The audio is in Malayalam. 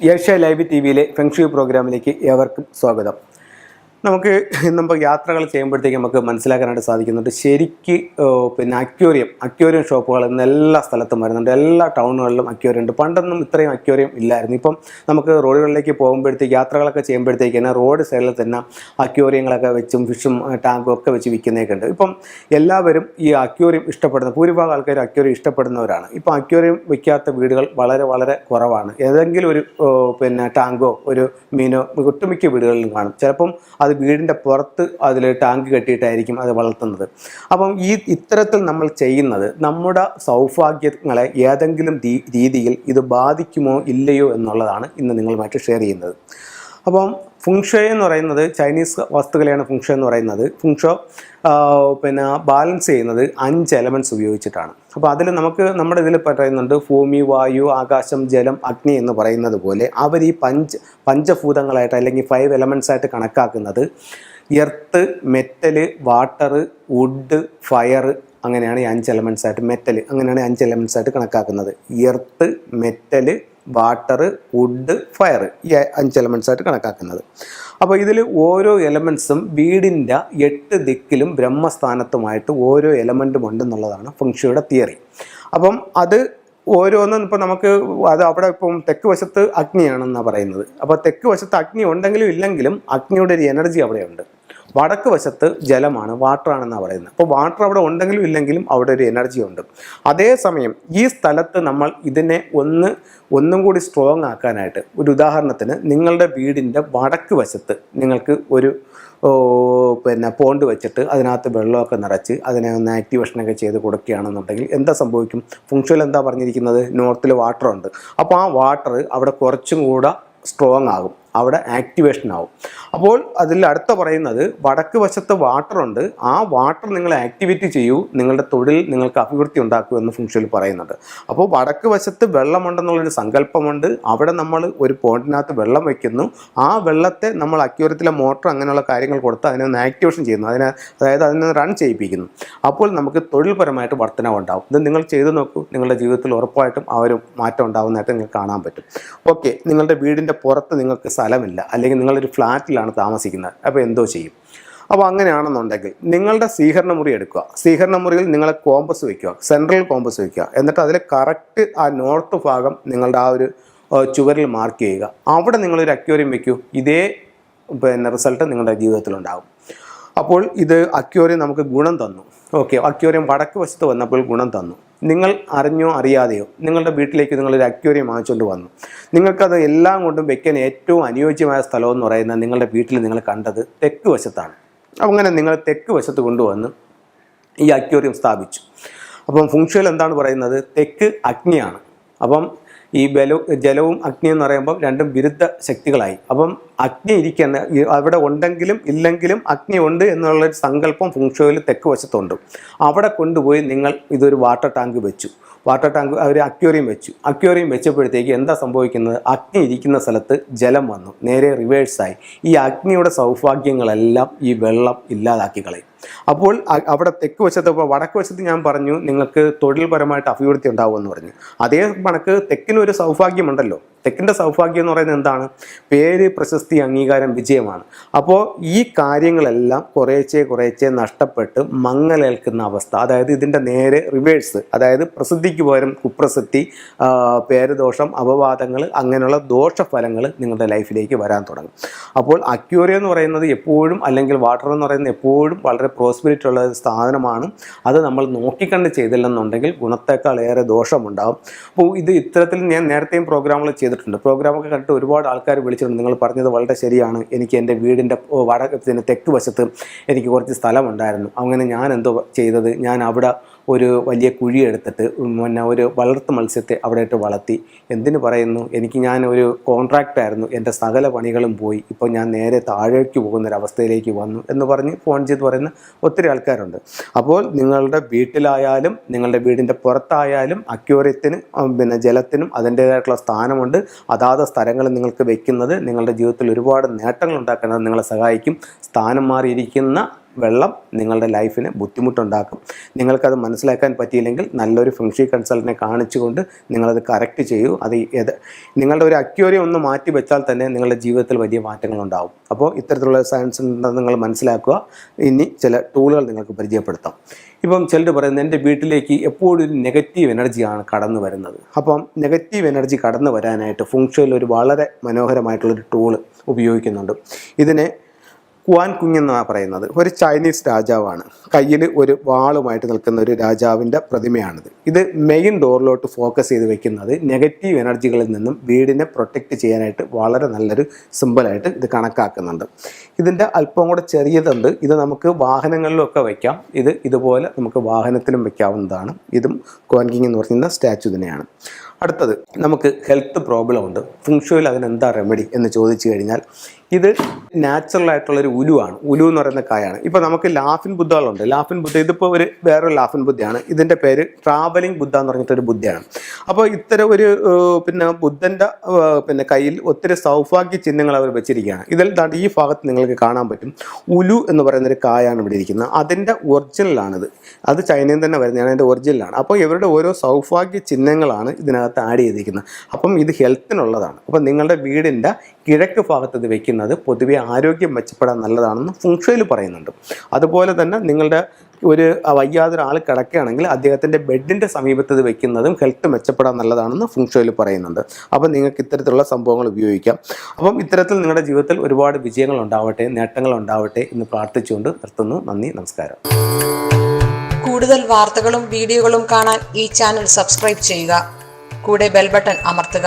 ഏഷ്യ ലൈവ് ടി വിയിലെ ഫെങ്ഷു പ്രോഗ്രാമിലേക്ക് ഏവർക്കും സ്വാഗതം. നമുക്ക് നമ്മൾ യാത്രകൾ ചെയ്യുമ്പോഴത്തേക്ക് നമുക്ക് മനസ്സിലാക്കാനായിട്ട് സാധിക്കുന്നുണ്ട്. ശരിക്ക് പിന്നെ അക്വേറിയം അക്വേറിയം ഷോപ്പുകൾ ഇന്ന് എല്ലാ സ്ഥലത്തും വരുന്നുണ്ട്. എല്ലാ ടൗണുകളിലും അക്വേറിയം ഉണ്ട്. പണ്ടൊന്നും ഇത്രയും അക്വേറിയം ഇല്ലായിരുന്നു. ഇപ്പം നമുക്ക് റോഡുകളിലേക്ക് പോകുമ്പോഴത്തേക്ക് യാത്രകളൊക്കെ ചെയ്യുമ്പോഴത്തേക്ക് തന്നെ റോഡ് സൈഡിൽ തന്നെ അക്വേറിയങ്ങളൊക്കെ വെച്ചും ഫിഷും ടാങ്കും ഒക്കെ വെച്ച് വിൽക്കുന്നതൊക്കെ ഉണ്ട്. ഇപ്പം എല്ലാവരും ഈ അക്വേറിയം ഇഷ്ടപ്പെടുന്ന ഭൂരിഭാഗം ആൾക്കാർ അക്വേറിയം ഇഷ്ടപ്പെടുന്നവരാണ്. ഇപ്പം അക്വേറിയം വയ്ക്കാത്ത വീടുകൾ വളരെ വളരെ കുറവാണ്. ഏതെങ്കിലും ഒരു പിന്നെ ടാങ്കോ ഒരു മീനോ ഒട്ടുമിക്ക വീടുകളിലും കാണും. ചിലപ്പം അത് വീടിന്റെ പുറത്ത് അതിൽ ടാങ്ക് കെട്ടിയിട്ടായിരിക്കും അത് വളർത്തുന്നത്. അപ്പം ഈ ഇത്തരത്തിൽ നമ്മൾ ചെയ്യുന്നത് നമ്മുടെ സൗഭാഗ്യങ്ങളെ ഏതെങ്കിലും രീതിയിൽ ഇത് ബാധിക്കുമോ ഇല്ലയോ എന്നുള്ളതാണ് ഇന്ന് നിങ്ങളുമായിട്ട് ഷെയർ ചെയ്യുന്നത്. അപ്പം ഫുങ്ഷോ എന്ന് പറയുന്നത് ചൈനീസ് വസ്തുക്കളെയാണ് ഫുങ്ഷോ എന്ന് പറയുന്നത്. ഫുങ്ഷോ പിന്നെ ബാലൻസ് ചെയ്യുന്നത് അഞ്ച് എലമെന്റ്സ് ഉപയോഗിച്ചിട്ടാണ്. അപ്പോൾ അതിൽ നമുക്ക് നമ്മുടെ ഇതിൽ പറയുന്നുണ്ട് ഭൂമി വായു ആകാശം ജലം അഗ്നി എന്ന് പറയുന്നത് പോലെ അവർ ഈ പഞ്ച് പഞ്ചഭൂതങ്ങളായിട്ട് അല്ലെങ്കിൽ ഫൈവ് എലമെൻസ് ആയിട്ട് കണക്കാക്കുന്നത് earth metal water wood fire അങ്ങനെയാണ് ഈ അഞ്ച് എലമെൻസ് ആയിട്ട് മെറ്റൽ അങ്ങനെയാണ് അഞ്ച് എലമെൻസ് ആയിട്ട് കണക്കാക്കുന്നത്. Earth metal water wood fire ഈ അഞ്ച് എലമെൻസ് ആയിട്ട് കണക്കാക്കുന്നത്. അപ്പോൾ ഇതിൽ ഓരോ എലമെൻസും വീടിന്റെ എട്ട് ദിക്കിലും ബ്രഹ്മസ്ഥാനത്തുമായിട്ട് ഓരോ എലമെന്റും ഉണ്ടെന്നുള്ളതാണ് ഫംഗ്ഷയുടെ തിയറി. അപ്പം അത് ഓരോന്നും ഇപ്പം നമുക്ക് അത് അവിടെ ഇപ്പം തെക്ക് വശത്ത് അഗ്നിയാണെന്നാണ് പറയുന്നത്. അപ്പോൾ തെക്ക് വശത്ത് അഗ്നി ഉണ്ടെങ്കിലും ഇല്ലെങ്കിലും അഗ്നിയുടെ ഒരു എനർജി അവിടെയുണ്ട്. വടക്ക് വശത്ത് ജലമാണ് വാട്ടർ ആണെന്നാണ് പറയുന്നത്. അപ്പോൾ വാട്ടർ അവിടെ ഉണ്ടെങ്കിലും ഇല്ലെങ്കിലും അവിടെ ഒരു എനർജി ഉണ്ട്. അതേസമയം ഈ സ്ഥലത്ത് നമ്മൾ ഇതിനെ ഒന്ന് ഒന്നും കൂടി സ്ട്രോങ് ആക്കാനായിട്ട് ഒരു ഉദാഹരണത്തിന് നിങ്ങളുടെ വീടിന്റെ വടക്ക് വശത്ത് നിങ്ങൾക്ക് ഒരു പിന്നെ പോണ്ട് വെച്ചിട്ട് അതിനകത്ത് വെള്ളമൊക്കെ നിറച്ച് അതിനെ ഒന്ന് ആക്ടിവേഷനൊക്കെ ചെയ്ത് കൊടുക്കുകയാണെന്നുണ്ടെങ്കിൽ എന്താ സംഭവിക്കും? ഫുങ്ഷൽ എന്താ പറഞ്ഞിരിക്കുന്നത്? നോർത്തിൽ വാട്ടർ ഉണ്ട്. അപ്പോൾ ആ വാട്ടർ അവിടെ കുറച്ചും കൂടെ സ്ട്രോങ് ആകും. അവിടെ ആക്ടിവേഷൻ ആവും. അപ്പോൾ അതിൽ അടുത്ത പറയുന്നത് വടക്ക് വശത്ത് വാട്ടറുണ്ട് ആ വാട്ടർ നിങ്ങൾ ആക്ടിവേറ്റ് ചെയ്യൂ. നിങ്ങളുടെ തൊഴിൽ നിങ്ങൾക്ക് അഭിവൃദ്ധി ഉണ്ടാക്കൂ എന്ന് ഫംഗ്ഷനിൽ പറയുന്നുണ്ട്. അപ്പോൾ വടക്ക് വശത്ത് വെള്ളമുണ്ടെന്നുള്ളൊരു സങ്കല്പമുണ്ട്. അവിടെ നമ്മൾ ഒരു പോയിന്റിനകത്ത് വെള്ളം വയ്ക്കുന്നു ആ വെള്ളത്തെ നമ്മൾ അക്യൂരത്തിലെ മോട്ടർ അങ്ങനെയുള്ള കാര്യങ്ങൾ കൊടുത്ത് അതിനൊന്ന് ആക്ടിവേഷൻ ചെയ്യുന്നു. അതിനെ അതായത് അതിനെ റൺ ചെയ്യിപ്പിക്കുന്നു. അപ്പോൾ നമുക്ക് തൊഴിൽപരമായിട്ട് വർധനവ് ഉണ്ടാവും. ഇത് നിങ്ങൾ ചെയ്തു നോക്കൂ. നിങ്ങളുടെ ജീവിതത്തിൽ ഉറപ്പായിട്ടും ആ ഒരു മാറ്റം ഉണ്ടാകുന്നതായിട്ട് നിങ്ങൾക്ക് കാണാൻ പറ്റും. ഓക്കെ. നിങ്ങളുടെ വീടിന്റെ പുറത്ത് നിങ്ങൾക്ക് സ്ഥലമില്ല. അല്ലെങ്കിൽ നിങ്ങളൊരു ഫ്ലാറ്റിലാണ് താമസിക്കുന്നത്. അപ്പോൾ എന്തോ ചെയ്യും. അപ്പോൾ അങ്ങനെയാണെന്നുണ്ടെങ്കിൽ നിങ്ങളുടെ സ്വീകരണ മുറി എടുക്കുക. സ്വീകരണ മുറിയിൽ നിങ്ങളെ കോമ്പസ് വയ്ക്കുക. സെൻട്രൽ കോമ്പസ് വയ്ക്കുക. എന്നിട്ട് അതിൽ കറക്റ്റ് ആ നോർത്ത് ഭാഗം നിങ്ങളുടെ ആ ഒരു ചുവരിൽ മാർക്ക് ചെയ്യുക. അവിടെ നിങ്ങളൊരു അക്യോറിയം വയ്ക്കൂ. ഇതേ പിന്നെ റിസൾട്ട് നിങ്ങളുടെ ജീവിതത്തിലുണ്ടാകും. അപ്പോൾ ഇത് അക്യോറിയം നമുക്ക് ഗുണം തന്നു. ഓക്കെ. അക്യോറിയം വടക്ക് വശത്ത് വന്നപ്പോൾ ഗുണം തന്നു. നിങ്ങൾ അറിഞ്ഞോ അറിയാതെയോ നിങ്ങളുടെ വീട്ടിലേക്ക് നിങ്ങളൊരു അക്വേറിയം വാങ്ങിച്ചുകൊണ്ട് വന്നു. നിങ്ങൾക്കത് എല്ലാം കൊണ്ടും വെക്കാൻ ഏറ്റവും അനുയോജ്യമായ സ്ഥലം എന്ന് പറയുന്നത് നിങ്ങളുടെ വീട്ടിൽ നിങ്ങൾ കണ്ടത് തെക്ക് വശത്താണ്. അങ്ങനെ നിങ്ങൾ തെക്ക് വശത്ത് കൊണ്ടുവന്ന് ഈ അക്വേറിയം സ്ഥാപിച്ചു. അപ്പം ഫുങ്ഷൽ എന്താണ് പറയുന്നത്? തെക്ക് അഗ്നിയാണ്. അപ്പം ഈ ബല ജലവും അഗ്നി എന്ന് പറയുമ്പോൾ രണ്ടും വിരുദ്ധ ശക്തികളായി. അപ്പം അഗ്നി ഇരിക്കുന്ന അവിടെ ഉണ്ടെങ്കിലും ഇല്ലെങ്കിലും അഗ്നി ഉണ്ട് എന്നുള്ളൊരു സങ്കല്പം ഫുങ്ഷോയിൽ തെക്ക് വശത്തുണ്ട്. അവിടെ കൊണ്ടുപോയി നിങ്ങൾ ഇതൊരു വാട്ടർ ടാങ്ക് വെച്ചു. വാട്ടർ ടാങ്ക് ഒരു അക്വേറിയം വെച്ചു. അക്വേറിയം വെച്ചപ്പോഴത്തേക്ക് എന്താ സംഭവിക്കുന്നത്? അഗ്നി ഇരിക്കുന്ന സ്ഥലത്ത് ജലം വന്നു. നേരെ റിവേഴ്സായി ഈ അഗ്നിയുടെ സൗഭാഗ്യങ്ങളെല്ലാം ഈ വെള്ളം ഇല്ലാതാക്കി കളയും. അപ്പോൾ അവിടെ തെക്ക് വശത്ത് ഇപ്പോൾ വടക്ക് വശത്ത് ഞാൻ പറഞ്ഞു നിങ്ങൾക്ക് തൊഴിൽപരമായിട്ട് അഭിവൃദ്ധി ഉണ്ടാവുമെന്ന് പറഞ്ഞു. അതേ കണക്ക് തെക്കിനൊരു സൗഭാഗ്യമുണ്ടല്ലോ. തെക്കിന്റെ സൗഭാഗ്യം എന്ന് പറയുന്നത് എന്താണ്? പേര് പ്രശസ്തി അംഗീകാരം വിജയമാണ്. അപ്പോൾ ഈ കാര്യങ്ങളെല്ലാം കുറേച്ചെ കുറേച്ചെ നഷ്ടപ്പെട്ട് മങ്ങലേൽക്കുന്ന അവസ്ഥ അതായത് ഇതിന്റെ നേരെ റിവേഴ്സ് അതായത് പ്രസിദ്ധിക്ക് പകരം കുപ്രസിദ്ധി പേരദോഷം അപവാദങ്ങൾ അങ്ങനെയുള്ള ദോഷഫലങ്ങൾ നിങ്ങളുടെ ലൈഫിലേക്ക് വരാൻ തുടങ്ങും. അപ്പോൾ അക്യൂറിയ എന്ന് പറയുന്നത് എപ്പോഴും അല്ലെങ്കിൽ വാട്ടർ എന്ന് പറയുന്നത് എപ്പോഴും വളരെ പ്രോസ്പെരിറ്റി ഉള്ള സ്ഥാപനമാണ് അത് നമ്മൾ നോക്കിക്കണ്ട് ചെയ്തില്ലെന്നുണ്ടെങ്കിൽ ഗുണത്തേക്കാൾ ഏറെ ദോഷമുണ്ടാകും അപ്പോൾ ഇത് ഇത്തരത്തിൽ ഞാൻ നേരത്തെയും പ്രോഗ്രാമുകൾ ചെയ്തിട്ടുണ്ട്. പ്രോഗ്രാമൊക്കെ കണ്ടിട്ട് ഒരുപാട് ആൾക്കാർ വിളിച്ചിട്ടുണ്ട്. നിങ്ങൾ പറഞ്ഞത് വളരെ ശരിയാണ്. എനിക്ക് എന്റെ വീടിന്റെ വടക്ക് തെക്ക് വശത്ത് എനിക്ക് കുറച്ച് സ്ഥലമുണ്ടായിരുന്നു. അങ്ങനെ ഞാൻ എന്തോ ചെയ്തത്? ഞാൻ അവിടെ ഒരു വലിയ കുഴിയെടുത്തിട്ട് പിന്നെ ഒരു വളർത്തു മത്സ്യത്തെ അവിടെ ഇട്ട് വളർത്തി. എന്തിനു പറയുന്നു? എനിക്ക് ഞാൻ ഒരു കോൺട്രാക്റ്റ് ആയിരുന്നു. എന്റെ സകല പണികളും പോയി. ഇപ്പോൾ ഞാൻ നേരെ താഴേക്ക് പോകുന്നൊരവസ്ഥയിലേക്ക് വന്നു എന്ന് പറഞ്ഞ് ഫോൺ ചെയ്ത് പറയുന്ന ഒത്തിരി ആൾക്കാരുണ്ട്. അപ്പോൾ നിങ്ങളുടെ വീട്ടിലായാലും നിങ്ങളുടെ വീടിന്റെ പുറത്തായാലും അക്യൂറിയത്തിന് പിന്നെ ജലത്തിനും അതിന്റേതായിട്ടുള്ള സ്ഥാനമുണ്ട്. അതാത് സ്ഥലങ്ങൾ നിങ്ങൾക്ക് വയ്ക്കുന്നത് നിങ്ങളുടെ ജീവിതത്തിൽ ഒരുപാട് നേട്ടങ്ങൾ ഉണ്ടാക്കുന്നത് നിങ്ങളെ സഹായിക്കും. സ്ഥാനം മാറിയിരിക്കുന്ന വെള്ളം നിങ്ങളുടെ ലൈഫിന് ബുദ്ധിമുട്ടുണ്ടാക്കും. നിങ്ങൾക്കത് മനസ്സിലാക്കാൻ പറ്റിയില്ലെങ്കിൽ നല്ലൊരു ഫെങ്ഷി കൺസൾട്ടിനെ കാണിച്ചുകൊണ്ട് നിങ്ങളത് കറക്റ്റ് ചെയ്യൂ. അത് ഏത് നിങ്ങളുടെ ഒരു അക്യൂരിയം ഒന്ന് മാറ്റി വെച്ചാൽ തന്നെ നിങ്ങളുടെ ജീവിതത്തിൽ വലിയ മാറ്റങ്ങൾ ഉണ്ടാവും അപ്പോൾ ഇത്തരത്തിലുള്ള സയൻസ് ഉണ്ടെന്ന് നിങ്ങൾ മനസ്സിലാക്കുക. ഇനി ചില ടൂളുകൾ നിങ്ങൾക്ക് പരിചയപ്പെടുത്താം. ഇപ്പം ചിലർ പറയുന്നത് എന്റെ വീട്ടിലേക്ക് എപ്പോഴും ഒരു നെഗറ്റീവ് എനർജിയാണ് കടന്നു വരുന്നത്. അപ്പം നെഗറ്റീവ് എനർജി കടന്നു വരാനായിട്ട് ഫുങ്ഷയിൽ ഒരു വളരെ മനോഹരമായിട്ടുള്ളൊരു ടൂൾ ഉപയോഗിക്കുന്നുണ്ട്. ഇതിനെ കുവാൻ കുങ് എന്നാണ് പറയുന്നത്. ഒരു ചൈനീസ് രാജാവാണ്. കയ്യിൽ ഒരു വാളുമായിട്ട് നിൽക്കുന്ന ഒരു രാജാവിന്റെ പ്രതിമയാണിത്. ഇത് മെയിൻ ഡോറിലോട്ട് ഫോക്കസ് ചെയ്ത് വെക്കുന്നത് നെഗറ്റീവ് എനർജികളിൽ നിന്നും വീടിനെ പ്രൊട്ടക്റ്റ് ചെയ്യാനായിട്ട് വളരെ നല്ലൊരു സിമ്പിളായിട്ട് ഇത് കണക്കാക്കുന്നുണ്ട്. ഇതിന്റെ അല്പം കൂടെ ചെറിയതുണ്ട്. ഇത് നമുക്ക് വാഹനങ്ങളിലൊക്കെ വയ്ക്കാം ഇത് ഇതുപോലെ നമുക്ക് വാഹനത്തിലും വയ്ക്കാവുന്നതാണ് ഇതും കോൻകിങ് കിങ് എന്ന് പറയുന്ന സ്റ്റാച്ചു തന്നെയാണ്. അടുത്തത് നമുക്ക് ഹെൽത്ത് പ്രോബ്ലം ഉണ്ട്. ഫുങ്ഷുവിൽ അതിനെന്താ റെമഡി എന്ന് ചോദിച്ചു കഴിഞ്ഞാൽ ഇത് നാച്ചുറൽ ആയിട്ടുള്ളൊരു ഉലുവാണ്. ഉലു എന്ന് പറയുന്ന കായാണ്. ഇപ്പോൾ നമുക്ക് ലാഫിൻ ബുദ്ധകളുണ്ട്. ലാഫിൻ ബുദ്ധ ഇതിപ്പോൾ ഒരു വേറൊരു ലാഫിൻ ബുദ്ധയാണ്. ഇതിന്റെ പേര് ട്രാവലിംഗ് ബുദ്ധ എന്ന് പറഞ്ഞിട്ടൊരു ബുദ്ധയാണ്. അപ്പോൾ ഇത്തരം ഒരു പിന്നെ ബുദ്ധന്റെ പിന്നെ കയ്യിൽ ഒത്തിരി സൗഭാഗ്യ ചിഹ്നങ്ങൾ അവർ വെച്ചിരിക്കുകയാണ്. ഇതിൽ ഈ ഭാഗത്ത് നിങ്ങൾക്ക് കാണാൻ പറ്റും. ഉലു എന്ന് പറയുന്നൊരു കായാണ് ഇവിടെ ഇരിക്കുന്നത്. അതിന്റെ ഒറിജിനലാണിത് അത് ചൈനയിൽ തന്നെ വരുന്നതാണ്. അതിന്റെ ഒറിജിനലാണ് അപ്പോൾ ഇവരുടെ ഓരോ സൗഭാഗ്യ ചിഹ്നങ്ങളാണ് ഇതിനകത്ത് ആഡ് ചെയ്തിരിക്കുന്നത്. അപ്പം ഇത് ഹെൽത്തിനുള്ളതാണ് അപ്പം നിങ്ങളുടെ വീടിന്റെ കിഴക്ക് ഭാഗത്ത് ഇത് വെക്കുന്നത് പൊതുവെ ആരോഗ്യം മെച്ചപ്പെടാൻ നല്ലതാണെന്ന് ഫുങ്ഷയിൽ പറയുന്നുണ്ട്. അതുപോലെ തന്നെ നിങ്ങളുടെ ഒരു വയ്യാതൊരാൾ കിടക്കുകയാണെങ്കിൽ അദ്ദേഹത്തിന്റെ ബെഡിന്റെ സമീപത്ത് ഇത് വെക്കുന്നതും ഹെൽത്ത് മെച്ചപ്പെടാൻ നല്ലതാണെന്ന് ഫുങ്ഷയിൽ പറയുന്നുണ്ട്. അപ്പം നിങ്ങൾക്ക് ഇത്തരത്തിലുള്ള സംഭവങ്ങൾ ഉപയോഗിക്കാം. അപ്പം ഇത്തരത്തിൽ നിങ്ങളുടെ ജീവിതത്തിൽ ഒരുപാട് വിജയങ്ങൾ ഉണ്ടാവട്ടെ നേട്ടങ്ങൾ ഉണ്ടാവട്ടെ എന്ന് പ്രാർത്ഥിച്ചുകൊണ്ട് നിർത്തുന്നു. നന്ദി നമസ്കാരം. കൂടുതൽ വാർത്തകളും വീഡിയോകളും കാണാൻ ഈ ചാനൽ സബ്സ്ക്രൈബ് ചെയ്യുക. കൂടെ ബെൽ ബട്ടൺ അമർത്തുക.